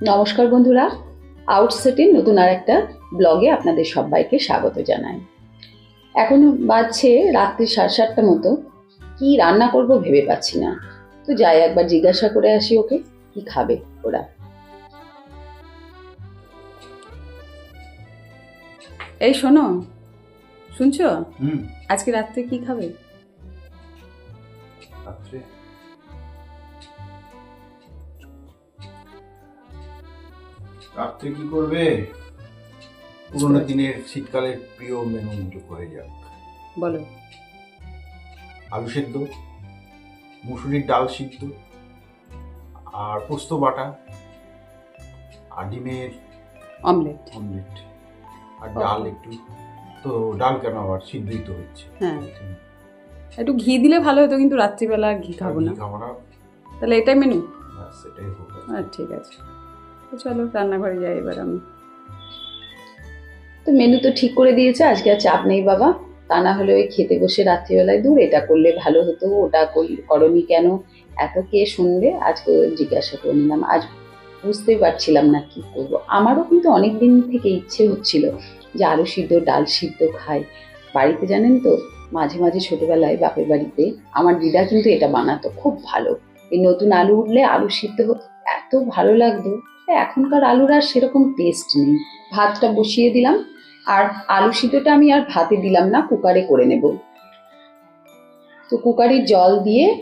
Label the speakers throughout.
Speaker 1: নমস্কার বন্ধুরা আউটসেটের নতুন আর একটা ব্লগে আপনাদের সবাইকে স্বাগত জানাই। এখন বাজছে রাত্রি সাড়ে সাতটা মতো কি রান্না করব ভেবে পাচ্ছি না। তো যাই একবার জিজ্ঞাসা করে আসি ওকে কি খাবে ওরা। এই শোনো শুনছো? আজকে রাত্রে কি খাবে?
Speaker 2: রাত্রে কি করবে? পুরোনো দিনের শীতকালের প্রিয় মেনু দুটো করে যাক।
Speaker 1: বলো।
Speaker 2: আলু সেদ্ধ মুসুরির ডাল সিদ্ধ আর পোস্ত বাটা আর ডিমের
Speaker 1: অমলেট।
Speaker 2: অমলেট। আর ডাল একটু। তো ডাল কেন আবার সিদ্ধই তো হচ্ছে?
Speaker 1: হ্যাঁ। একটু ঘি দিলে ভালো হতো কিন্তু রাত্রিবেলা ঘি খাব না।
Speaker 2: ঘি খাব না।
Speaker 1: তাহলে এটাই মেনু?
Speaker 2: সেটাই হোক
Speaker 1: ঠিক আছে। চলো, রান্নাঘরে যাই এবার আমি। তো মেনু তো ঠিক করে দিয়েছে, আজকে আর চাপ নেই বাবা। তা না হলে ওই খেতে বসে রাত্রিবেলায় দূর, এটা করলে ভালো হতো, ওটা করনি কেন? এত কে শুনবে? আজকে জিজ্ঞাসা করে নিলাম। আজ বুঝতেই পারছিলাম না কি করব। আমারও কিন্তু অনেক দিন থেকে ইচ্ছে হচ্ছিল যে আলু সিদ্ধ, ডাল সিদ্ধ খাই। বাড়িতে জানেন তো, মাঝে মাঝে ছোটবেলায় বাপের বাড়িতে আমার দিদা কিন্তু এটা বানাতো, খুব ভালো। এই নতুন আলু উঠলে আলু সিদ্ধ এত ভালো লাগতো এখনকার আলুর আর সেরকম টেস্ট নেই। ভাতটা বসিয়ে দিলাম, আর আলু সিদ্ধটা আমি আর ভাতে দিলাম না, কুকারে করে নেব। তো কুকারে জল দিয়ে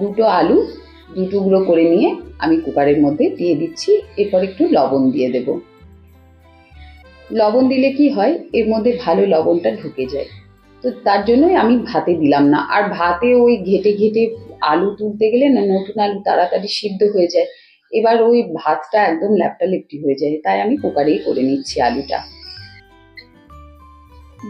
Speaker 1: দুটো আলু, দু টুকরো করে নিয়ে আমি কুকারের মধ্যে দিয়ে দিচ্ছি। এরপর একটু লবণ দিয়ে দেব। লবণ দিলে কি হয়, এর মধ্যে ভালো লবণটা ঢুকে যায়। তো তার জন্যই আমি ভাতে দিলাম না। আর ভাতে ওই ঘেটে ঘেটে আলু তুলতে গেলে না নতুন আলু তাড়াতাড়ি সিদ্ধ হয়ে যায়। এবার ওই ভাতটা একদম ল্যাপটা লেপটি হয়ে যায়। তাই আমি কুকারেই করে নিচ্ছি আলুটা।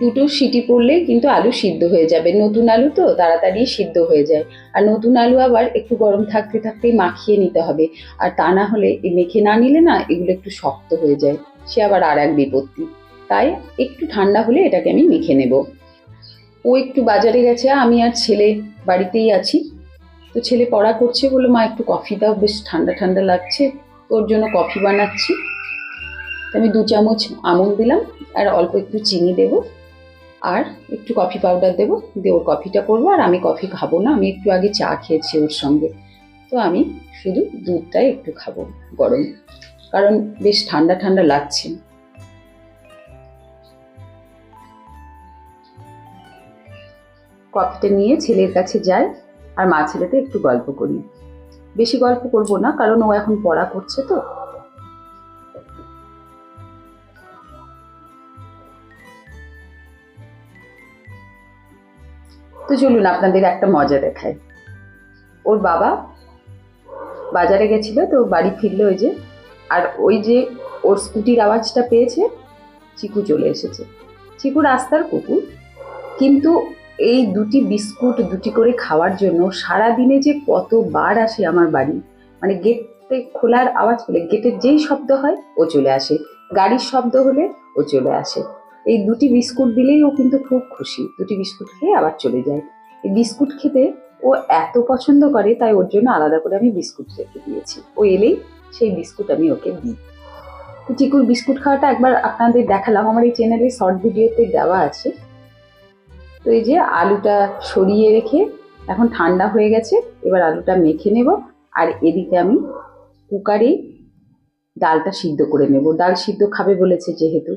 Speaker 1: দুটো সিটি পড়লে কিন্তু আলু সিদ্ধ হয়ে যাবে। নতুন আলু তো তাড়াতাড়ি সিদ্ধ হয়ে যায়। আর নতুন আলু আবার একটু গরম থাকতে থাকতেই মাখিয়ে নিতে হবে। আর তা না হলে মেখে না নিলে না এগুলো একটু শক্ত হয়ে যায়। সে আবার আর এক বিপত্তি। তাই একটু ঠান্ডা হলে এটাকে আমি মেখে নেব। ও একটু বাজারে গেছে। আমি আর ছেলে বাড়িতেই আছি। তো ছেলে পড়া করছে বলে, মা, একটু কফি দাও, বেশ ঠান্ডা ঠান্ডা লাগছে ওর জন্য কফি বানাচ্ছি। তো আমি দু চামচ আমল দিলাম, আর অল্প একটু চিনি দেব, আর একটু কফি পাউডার দেবো, দিয়ে ওর কফিটা করব, আর আমি কফি খাব না, আমি একটু আগে চা খেয়েছি ওর সঙ্গে। তো আমি শুধু দুধটাই একটু খাব গরম, কারণ বেশ ঠান্ডা ঠান্ডা লাগছে। কফিটা নিয়ে ছেলের কাছে যাই আর মা ছেলেতে একটু গল্প করি। বেশি গল্প করব না, কারণ ও এখন পড়া করছে তো। তো চলুন আপনাদের একটা মজা দেখায় ওর বাবা বাজারে গেছিল, তো বাড়ি ফিরলো ওই যে, আর ওই যে ওর স্কুটির আওয়াজটা পেয়েছে, চিকু চলে এসেছে। চিকু রাস্তার কুকুর, কিন্তু এই দুটি বিস্কুট, দুটি করে খাওয়ার জন্য সারা দিনে যে কতবার আসে আমার বাড়ি মানে গেটে খোলার আওয়াজ পেলে, গেটের যেই শব্দ হয়, ও চলে আসে। গাড়ির শব্দ হলে ও চলে আসে। এই দুটি বিস্কুট দিলেই ও কিন্তু খুব খুশি। দুটি বিস্কুট খেয়ে আবার চলে যায়। এই বিস্কুট খেতে ও এত পছন্দ করে, তাই ওর জন্য আলাদা করে আমি বিস্কুট রেখে দিয়েছি। ও এলেই সেই বিস্কুট আমি ওকে দিই। চিকুর বিস্কুট খাওয়াটা একবার আপনাদের দেখালাম। আমার এই চ্যানেলে শর্ট ভিডিওতে দেওয়া আছে। তো এই যে আলুটা সরিয়ে রেখে এখন ঠান্ডা হয়ে গেছে, এবার আলুটা মেখে নেব। আর এদিকে আমি কুকারেই ডালটা সিদ্ধ করে নেব। ডাল সিদ্ধ খাবে বলেছে যেহেতু।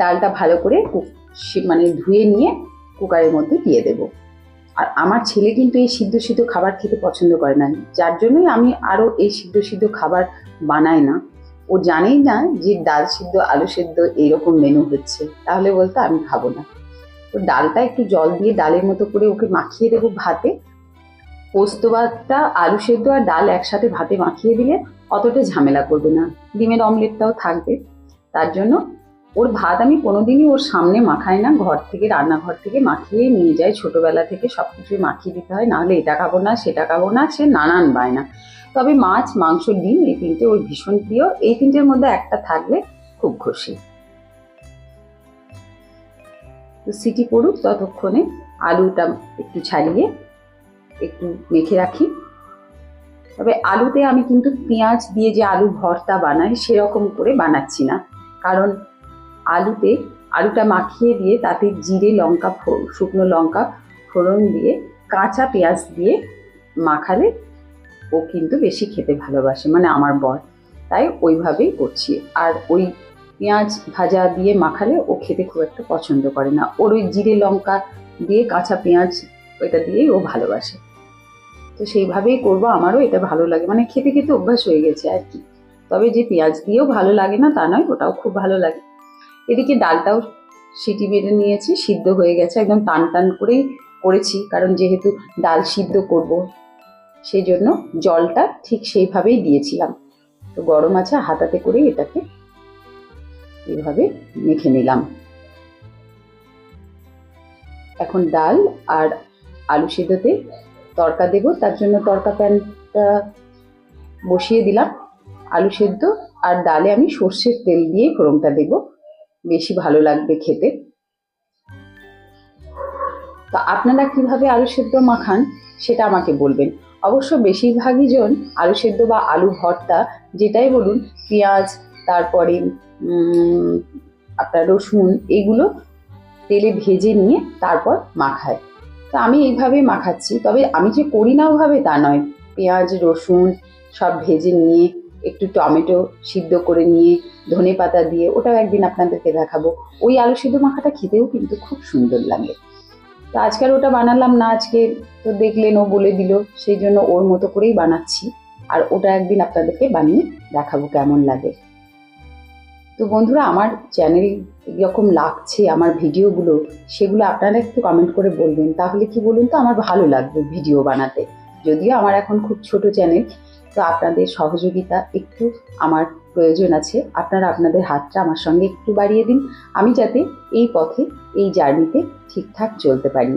Speaker 1: ডালটা ভালো করে মানে ধুয়ে নিয়ে কুকারের মধ্যে দিয়ে দেব। আর আমার ছেলে কিন্তু এই সিদ্ধ সিদ্ধ খাবার খেতে পছন্দ করে না। যার জন্যই আমি আরও এই সিদ্ধ সিদ্ধ খাবার বানাই না। ও জানেই না যে ডাল সিদ্ধ, আলু সিদ্ধ এইরকম মেনু হচ্ছে। তাহলে বলতো আমি খাব না। তো ডালটা একটু জল দিয়ে ডালের মতো করে ওকে মাখিয়ে দেবো ভাতে। পোস্ত ভাতটা, আলু সেদ্ধ আর ডাল একসাথে ভাতে মাখিয়ে দিলে অতটা ঝামেলা করবে না। ডিমের অমলেটটাও থাকবে। তার জন্য ওর ভাত আমি কোনোদিনই ওর সামনে মাখাই না। ঘর থেকে, রান্নাঘর থেকে মাখিয়ে নিয়ে যাই। ছোটবেলা থেকে সব কিছুই মাখিয়ে দিতে হয়। নাহলে এটা খাব না, সেটা খাব না, সে নানান বায়না তবে মাছ, মাংস, ডিম এই তিনটে ওর ভীষণ প্রিয়। এই তিনটের মধ্যে একটা থাকলে খুব খুশি। তো সিটি পড়ুক ততক্ষণে আলুটা একটু ছাড়িয়ে একটু মেখে রাখি। তবে আলুতে আমি কিন্তু পেঁয়াজ দিয়ে যে আলু ভর্তা বানাই, সেরকম করে বানাচ্ছি না। কারণ আলুতে আলুটা মাখিয়ে দিয়ে তাতে জিরে লঙ্কা শুকনো লঙ্কা ফোড়ন দিয়ে, কাঁচা পেঁয়াজ দিয়ে মাখালে ও কিন্তু বেশি খেতে ভালোবাসে মানে আমার বর। তাই ওইভাবেই করছি। আর ওই পেঁয়াজ ভাজা দিয়ে মাখালে ও খেতে খুব একটা পছন্দ করে না। ওর ওই জিরে লঙ্কা দিয়ে কাঁচা পেঁয়াজ ওইটা দিয়েই ও ভালোবাসে। তো সেইভাবেই করব, আমারও এটা ভালো লাগে। মানে খেতে খেতে অভ্যাস হয়ে গেছে আর কি। তবে যে পেঁয়াজ দিয়েও ভালো লাগে না তা নয়, ওটাও খুব ভালো লাগে। এদিকে ডালটাও সিটি বেড়ে নিয়েছি, সিদ্ধ হয়ে গেছে, একদম টান টান করেই করেছি। কারণ যেহেতু ডাল সিদ্ধ করব সেই জন্য জলটা ঠিক সেইভাবেই দিয়েছিলাম। তো গরম আছে, হাতাতে করে এটাকে এইভাবে মেখে নিলাম। এখন ডাল আর আলু সিদ্ধতে তরকা দেব, তার জন্য তরকা প্যানটা বসিয়ে দিলাম। আলু সেদ্ধ আর ডালে আমি সর্ষের তেল দিয়ে ফোড়নটা দেব, বেশি ভালো লাগবে খেতে। তো আপনারা কীভাবে আলু সেদ্ধ মাখান সেটা আমাকে বলবেন। অবশ্য বেশিরভাগই জন আলু সেদ্ধ বা আলু ভর্তা, যেটাই বলুন, পেঁয়াজ, তারপরে আপনার রসুন এগুলো তেলে ভেজে নিয়ে তারপর মাখায়। তো আমি এইভাবে মাখাচ্ছি। তবে আমি যে করি না ওভাবে তা নয়। পেঁয়াজ, রসুন সব ভেজে নিয়ে একটু টমেটো সিদ্ধ করে নিয়ে ধনে পাতা দিয়ে ওটাও একদিন আপনাদেরকে দেখাবো। ওই আলু সিদ্ধ মাখাটা খেতেও কিন্তু খুব সুন্দর লাগে। তো আজকাল ওটা বানালাম না আজকে। তো দেখলেন ও বলে দিল, সেই জন্য ওর মতো করেই বানাচ্ছি। আর ওটা একদিন আপনাদেরকে বানিয়ে দেখাবো কেমন লাগে। তো বন্ধুরা, আমার চ্যানেল এরকম লাগছে, আমার ভিডিওগুলো, সেগুলো আপনারা একটু কমেন্ট করে বলবেন। তাহলে কি বলুন তো, আমার ভালো লাগবে ভিডিও বানাতে। যদিও আমার এখন খুব ছোট চ্যানেল তো আপনাদের সহযোগিতা একটু আমার প্রয়োজন আছে। আপনারা আপনাদের হাতটা আমার সঙ্গে একটু বাড়িয়ে দিন। আমি যাতে এই পথে, এই জার্নিতে ঠিকঠাক চলতে পারি।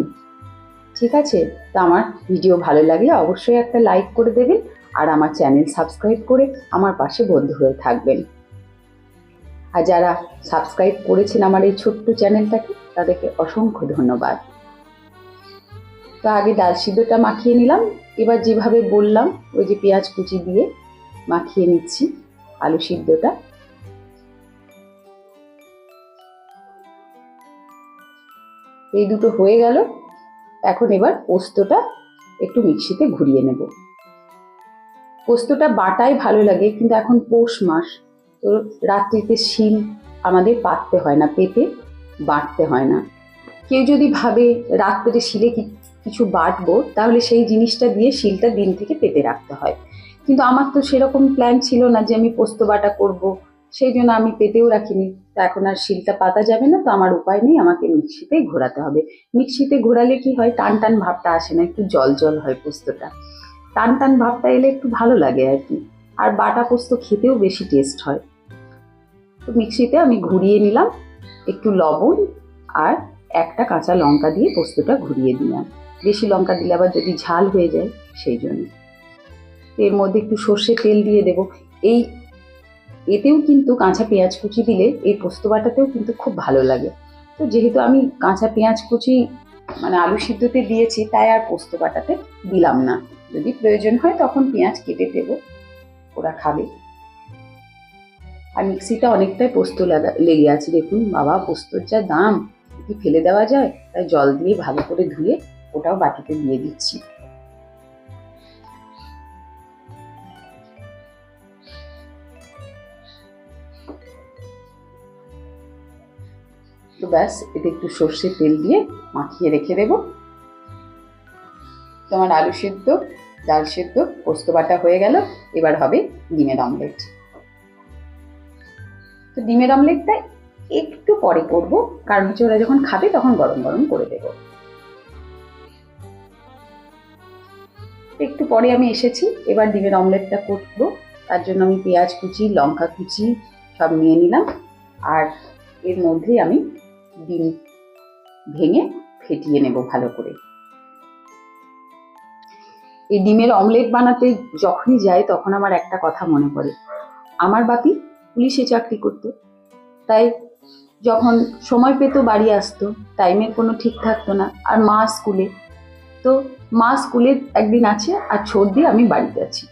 Speaker 1: ঠিক আছে? তো আমার ভিডিও ভালো লাগলে অবশ্যই একটা লাইক করে দেবেন, আর আমার চ্যানেল সাবস্ক্রাইব করে আমার পাশে বন্ধু হয়ে থাকবেন। আর যারা সাবস্ক্রাইব করেছেন আমার এই ছোট্ট চ্যানেলটাকে, তাদেরকে অসংখ্য ধন্যবাদ। তো আগে ডাল সিদ্ধটা মাখিয়ে নিলাম। এবার যেভাবে বললাম, ওই যে পেঁয়াজ কুচি দিয়ে মাখিয়ে নিচ্ছি আলু সিদ্ধটা। এই দুটো হয়ে গেল। এখন এবার পোস্তটা একটু মিক্সিতে ঘুরিয়ে নেব। পোস্তটা বাটাই ভালো লাগে, কিন্তু এখন পৌষ মাস। তো রাত্রিতে শিল আমাদের পাততে হয় না পেতে বাটতে হয় না। কেউ যদি ভাবে রাত্রে শিলে কিছু বাটবো, তাহলে সেই জিনিসটা দিয়ে শিলটা দিন থেকে পেতে রাখতে হয়। কিন্তু আমার তো সেরকম প্ল্যান ছিল না যে আমি পোস্ত বাটা করব, সেই জন্য আমি পেতেও রাখিনি। তা এখন আর শিলটা পাতা যাবে না, তো আমার উপায় নেই, আমাকে মিক্সিতে ঘোরাতে হবে। মিক্সিতে ঘোরালে কি হয়, টান টান ভাবটা আসে না, একটু জল জল হয় পোস্তটা। টান টান ভাবটা এলে একটু ভালো লাগে আর কি। আর বাটা পোস্ত খেতেও বেশি টেস্ট হয়। তো মিক্সিতে আমি ঘুরিয়ে নিলাম, একটু লবণ আর একটা কাঁচা লঙ্কা দিয়ে পোস্তটা ঘুরিয়ে দিলাম। বেশি লঙ্কা দিলে আবার যদি ঝাল হয়ে যায়, সেই জন্য। এর মধ্যে একটু সর্ষে তেল দিয়ে দেব। এই এতেও কিন্তু কাঁচা পেঁয়াজ কুচি দিলে এই পোস্ত বাটাতেও কিন্তু খুব ভালো লাগে। তো যেহেতু আমি কাঁচা পেঁয়াজ কুচি মানে আলু সিদ্ধতে দিয়েছি, তাই আর পোস্ত বাটাতে দিলাম না। যদি প্রয়োজন হয় তখন পেঁয়াজ কেটে দেবো, ওরা খাবে। আর মিক্সিটা অনেকটাই পোস্ত লেগে আছে, দেখুন। বাবা, পোস্তর যা দাম, কি ফেলে দেওয়া যায়? তাই জল দিয়ে ভালো করে ধুয়ে ওটাও বাটিতে দিয়ে দিচ্ছি। তো ব্যাস, এতে একটু সর্ষের তেল দিয়ে মাখিয়ে রেখে দেবো। তোমার আলু সেদ্ধ, ডাল সেদ্ধ, পোস্ত বাটা হয়ে গেল। এবার হবে ডিমের অমলেট। তো ডিমের অমলেটটা একটু পরে করব। কারণ হচ্ছে ওরা যখন খাবে তখন গরম গরম করে দেব। একটু পরে আমি এসেছি, এবার ডিমের অমলেটটা করব। তার জন্য আমি পেঁয়াজ কুচি, লঙ্কা কুচি সব নিয়ে নিলাম। আর এর মধ্যেই আমি ডিম ভেঙে ফেটিয়ে নেব ভালো করে। এই ডিমের অমলেট বানাতে যখনই যাই তখন আমার একটা কথা মনে পড়ে। আমার বাপি পুলিশে চাকরি করতো। তাই যখন সময় পেত বাড়ি আসতো টাইমের কোনো ঠিক থাকতো না। আর মা স্কুলে। তো মা স্কুলে একদিন আছে আর দিয়ে আমি বাড়িতে আছি।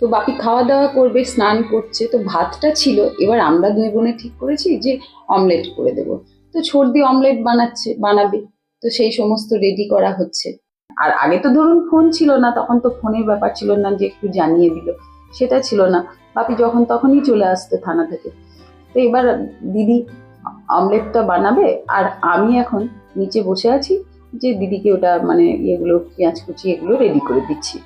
Speaker 1: তো বাপি খাওয়া দাওয়া করবে, স্নান করছে। তো ভাতটা ছিল, এবার আমরা দুই বোনে ঠিক করেছি যে অমলেট করে দেব। তো সর্দি অমলেট বানাচ্ছে, বানাবে। তো সেই সমস্ত রেডি করা হচ্ছে। আর আগে তো ধরুন ফোন ছিল না, তখন তো ফোনের ব্যাপার ছিল না যে একটু জানিয়ে দিল। সেটা ছিল না। বাপি যখন তখনই চলে আসতো থানা থেকে। তো এবার দিদি অমলেটটা বানাবে আর আমি এখন নিচে বসে আছি যে দিদিকে ওটা মানে ইয়েগুলো, পেঁয়াজ কুচি এগুলো রেডি করে দিচ্ছি।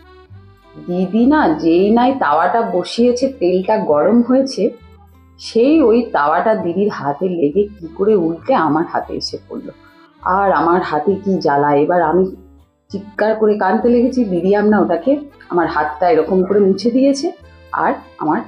Speaker 1: দিদি না যেই নাই তাওয়াটা বসিয়েছে, তেলটা গরম হয়েছে, সেই ওই তাওয়াটা দিদির হাতে লেগে কি করে উল্টে আমার হাতে এসে পড়ল। আর আমার হাতে কি জ্বালা? এবার আমি চিৎকার করে কানতে লেগেছি দিদি আমরা ওটাকে আমার হাতটা এরকম করে মুছে দিয়েছে আর আমার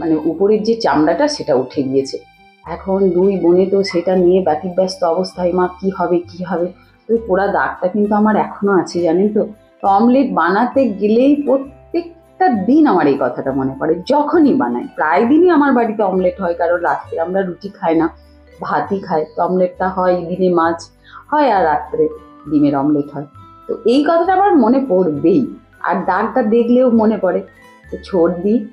Speaker 1: মানে উপরের যে চামড়াটা সেটা উঠে গিয়েছে। এখন দুই বোনে তো সেটা নিয়ে ব্যতিব্যস্ত অবস্থায়, মা কি হবে কি হবে? তো পোড়া দাগটা কিন্তু আমার এখনও আছে, জানেন তো? তো অমলেট বানাতে গেলেই প্রত্যেকটা দিন আমার এই কথাটা মনে পড়ে, যখনই বানাই। প্রায় দিনই আমার বাড়িতে অমলেট হয়, কারণ রাত্রে আমরা রুটি খাই না, ভাতই খাই। তো অমলেটটা হয় দিনে মাছ হয় আর রাত্রে ডিমের অমলেট হয়। তো এই কথাটা আমার মনে পড়বেই। আর দাগটা দেখলেও মনে পড়ে। তো ছর্দি,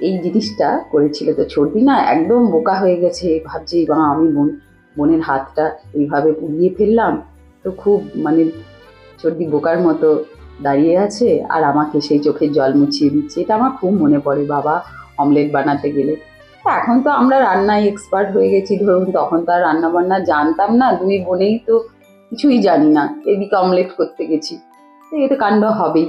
Speaker 1: এই জিনিসটা করেছিল। তো ছর্দি না একদম বোকা হয়ে গেছে। ভাবছি, বা, আমি বোন, বোনের হাতটা এইভাবে পুড়িয়ে ফেললাম। তো খুব মানে সর্দি বোকার মতো দাঁড়িয়ে আছে। আর আমাকে সেই চোখের জল মুছিয়ে দিচ্ছে। এটা আমার খুব মনে পড়ে, বাবা, অমলেট বানাতে গেলে। এখন তো আমরা রান্নায় এক্সপার্ট হয়ে গেছি। ধরুন, তখন তো আর রান্না বান্না জানতাম না। দুই বোনেই তো কিছুই জানি না, এদিকে অমলেট করতে গেছি। তো এতে কাণ্ড হবেই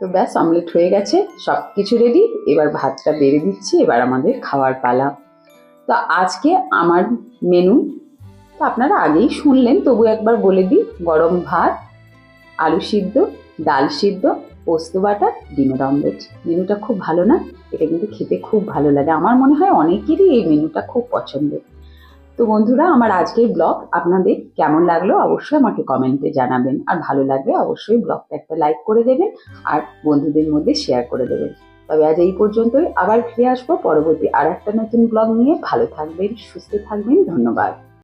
Speaker 1: তো ব্যাস অমলেট হয়ে গেছে সব কিছু রেডি এবার ভাতটা বেড়ে দিচ্ছি, এবার আমাদের খাওয়ার পালা। তো আজকে আমার মেনু তো আপনারা আগেই শুনলেন, তবু একবার বলে দিই, গরম ভাত, আলু সিদ্ধ, ডাল সিদ্ধ, পোস্ত বাটা ডিমের অমলেট মেনুটা খুব ভালো না, এটা কিন্তু খেতে খুব ভালো লাগে। আমার মনে হয় অনেকেরই এই মেনুটা খুব পছন্দের। তো বন্ধুরা, আমার আজকের ব্লগ আপনাদের কেমন লাগল অবশ্যই আমাকে কমেন্টে জানাবেন। আর ভালো লাগলে অবশ্যই ব্লগটা একটা লাইক করে দেবেন আর বন্ধুদের মধ্যে শেয়ার করে দেবেন। তবে আজ এই পর্যন্তই, আবার ফিরে আসব পরবর্তী আর একটা নতুন ব্লগ নিয়ে। ভালো থাকবেন, সুস্থ থাকবেন, ধন্যবাদ।